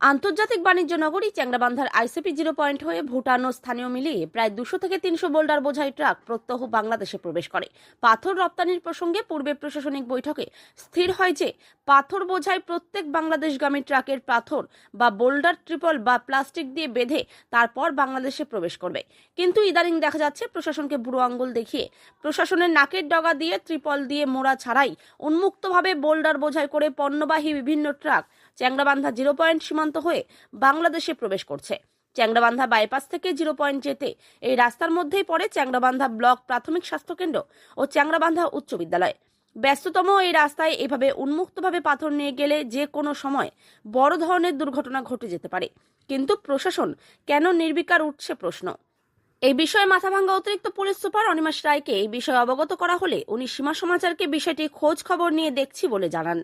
আন্তর্জাতিক বাণিজ্য নগরী চ্যাংরাবান্ধার আইসিপি জিরো পয়েন্ট হয়ে ভুটান ও স্থানীয় মিলিয়ে প্রায় দুশো থেকে তিনশো বোল্ডার বোঝাই ট্রাক প্রত্যহ বাংলাদেশে প্রবেশ করে। পাথর রপ্তানির প্রসঙ্গে পূর্বে প্রশাসনিক বৈঠকে স্থির হয় যে, পাথর বোঝাই প্রত্যেক বাংলাদেশগামী ট্রাকের পাথর বা বোল্ডার ট্রিপল বা প্লাস্টিক দিয়ে বেঁধে তারপর বাংলাদেশে প্রবেশ করবে। কিন্তু ইদানিং দেখা যাচ্ছে প্রশাসনকে বুড়ো আঙ্গুল দেখিয়ে প্রশাসনের নাকের ডগা দিয়ে ত্রিপল দিয়ে মোড়া ছাড়াই উন্মুক্তভাবে বোল্ডার বোঝাই করে পণ্যবাহী বিভিন্ন ট্রাক চ্যাংরাবান্ধা জিরো পয়েন্ট সীমান্ত হয়ে বাংলাদেশে প্রবেশ করছে। চ্যাংরাবান্ধা বাইপাস থেকে জিরো পয়েন্ট যেতে এই রাস্তার মধ্যেই পড়ে চ্যাংরাবান্ধা ব্লক প্রাথমিক স্বাস্থ্যকেন্দ্র ও চ্যাংরাবান্ধা উচ্চ বিদ্যালয়। ব্যস্ততম এই রাস্তায় এভাবে উন্মুক্তভাবে পাথর নিয়ে গেলে যে কোনো সময় বড় ধরনের দুর্ঘটনা ঘটে যেতে পারে। কিন্তু প্রশাসন কেন নির্বিকার উঠছে প্রশ্ন। এই বিষয়ে মাথাভাঙ্গা অতিরিক্ত পুলিশ সুপার অনিমাস রায়কে এই বিষয়ে অবগত করা হলে উনি সীমা সমাচারকে বিষয়টি খোঁজ খবর নিয়ে দেখছি বলে জানান।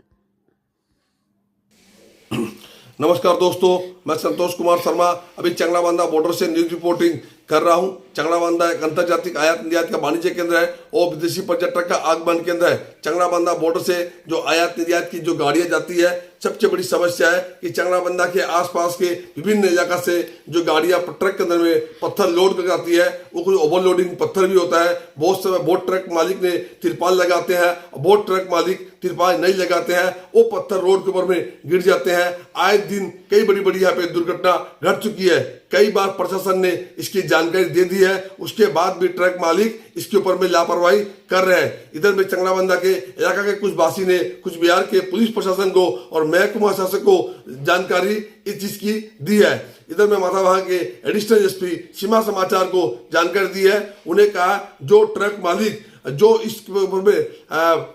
नमस्कार दोस्तों मैं संतोष कुमार शर्मा अभी चंगलाबांधा बॉर्डर से न्यूज़ रिपोर्टिंग कर रहा हूँ। चंगलाबांधा एक अंतर्जातिक आयात निर्यात का वाणिज्य केंद्र है और विदेशी पर्यटक का आगमन केंद्र है। चंगलाबांधा बॉर्डर से जो आयात निर्यात की जो गाड़ियाँ जाती है, सबसे बड़ी समस्या है कि चंगलाबंधा के आसपास के विभिन्न इलाका से जो गाड़ियाँ ट्रक के अंदर में पत्थर लोड कर जाती है, वो कुछ ओवरलोडिंग पत्थर भी होता है। बहुत समय बोट ट्रक मालिक ने तिरपाल लगाते हैं बोट ट्रक मालिक तिरपाल नहीं लगाते हैं, वो पत्थर रोड के ऊपर में गिर जाते हैं। आए दिन कई बड़ी बड़ी यहाँ पे दुर्घटना घट चुकी है। कई बार प्रशासन ने इसकी जानकारी दे दी है। उसके बाद भी ट्रक मालिक इसके ऊपर में लापरवाही कर रहे हैं। इधर में चंगलाबंदा के इलाका के कुछ वासी ने कुछ बिहार के पुलिस प्रशासन को और महकुमा शासक को जानकारी इस चीज़ की दी है। इधर में माथा वहाँ के एडिशनल एसपी सीमा समाचार को जानकारी दी है। उन्हें कहा, जो ट्रक मालिक, जो इस ऊपर में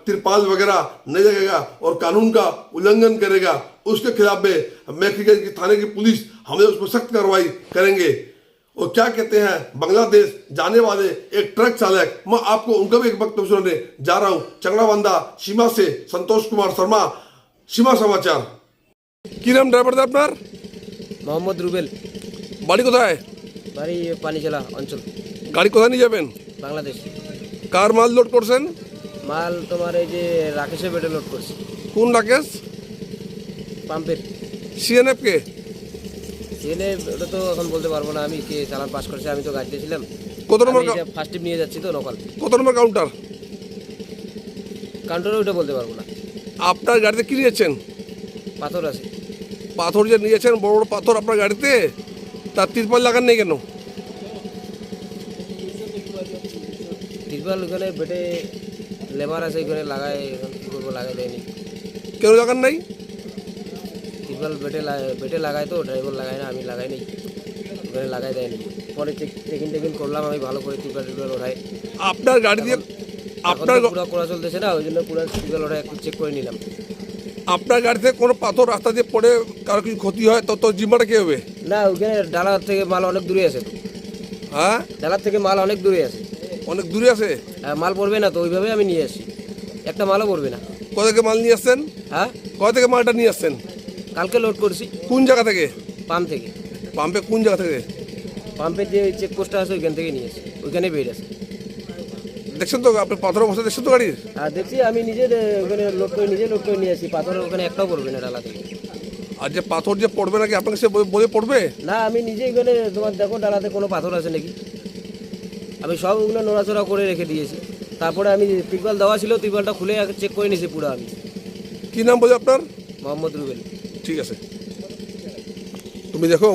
तिरपाल वगैरह नहीं लगेगा और कानून का उल्लंघन करेगा उसके खिलाफ में महकमे की थाने की पुलिस हमें उस पर सख्त कार्रवाई करेंगे और क्या कहते हैं बांग्लादेश जाने वाले एक ट्रक चालक मैं आपको उनका भी एक वक्तव्य सुनाने जा रहा हूं चंगलाबंदा सीमा से संतोष कुमार शर्मा सीमा समाचार কি নাম ড্রাইভার আপনার মোহাম্মদ রুবেল বাড়ি কোথায় বাড়ি পানিজেলা অঞ্চল গাড়ি কোথায় নিয়ে যাবেন বাংলাদেশ কার মাল লোড করছেন মাল তোমার এই যে রাকেশে বেটে লোড করছি কোন রাকেশ পাম্পের। সিএনএফ কে জেনে ওটা তো এখন বলতে পারব না আমি কে চালান পাস করেছি আমি তো গাড়িতে ছিলাম কত নম্বর ফার্স্ট টিপ নিয়ে যাচ্ছি তো নকল কত নম্বর কাউন্টার কাউন্টারে ওটা বলতে পারব না। আপনার গাড়িতে কি নিয়েছেন? পাথর আছে। পাথর যে নিয়েছেন বড় বড় পাথর আপনার গাড়িতে তার তিরপাল লাগান নেই কেন? তিরপাল ওখানে বেটে লেবার আছে ওখানে লাগায় এখন কী করব লাগাই দেয়নি। কেন লাগান নাই? তিরপাল বেটে বেটে লাগায় তো ড্রাইভার লাগায় না আমি লাগাই নাই। ওখানে লাগাই দেয়নি পরে চেক চেকিং টেকিং করলাম আমি ভালো করে তিরপাল টিরপাল ওঠাই আপনার গাড়ি দিয়ে আপনার পুরো করা চলতেছে না ওই জন্য পুরো তিরপাল ওঠাই একটু চেক করে নিলাম। আপনার গাড়িতে কোনো পাথর রাস্তা দিয়ে পড়ে কারও কিছু ক্ষতি হয় তো তো জিম্মাটা কে হবে? না ওখানে ডালার থেকে মাল অনেক দূরে আছে হ্যাঁ? ডালার থেকে মাল অনেক দূরে আছে। অনেক দূরে আছে? আর মাল পড়বে না তো ওইভাবে আমি নিয়ে আসি। একটা মালও পড়বে না। কোথা থেকে মাল নিয়ে আসছেন? হ্যাঁ? কোথা থেকে মালটা নিয়ে আসছেন? কালকে লোড করছি। কোন জায়গা থেকে? পাম্প থেকে। পাম্পে কোন জায়গা থেকে? পাম্পের যে চেক পোস্টটা আছে ওইখান থেকে নিয়ে আসি ওইখানে বেড আছে দেখছেন তো আপনি পাথর বসে দেখছেন তো গাড়ির? আর দেখছি আমি নিজে ওখানে লোড করে নিজে লোড করে নিয়ে আসি। পাথর ওখানে একটাও পড়বে না ডালা থেকে। আর যে পাথর যে পড়বে নাকি আপনাকে সে বলে- বলে পড়বে? না আমি নিজে ওখানে তোমার দেখো ডালাতে কোনো পাথর আছে নাকি? আমি সব ওগুলো নড়াচড়া করে রেখে দিয়েছি। তারপরে আমি ত্রিপাল দেওয়া ছিল ত্রিপালটা খুলে চেক করে নিয়েছি পুরো আমি। কী নাম বলে আপনার? মোহাম্মদ রুবেল। ঠিক আছে। তুমি দেখো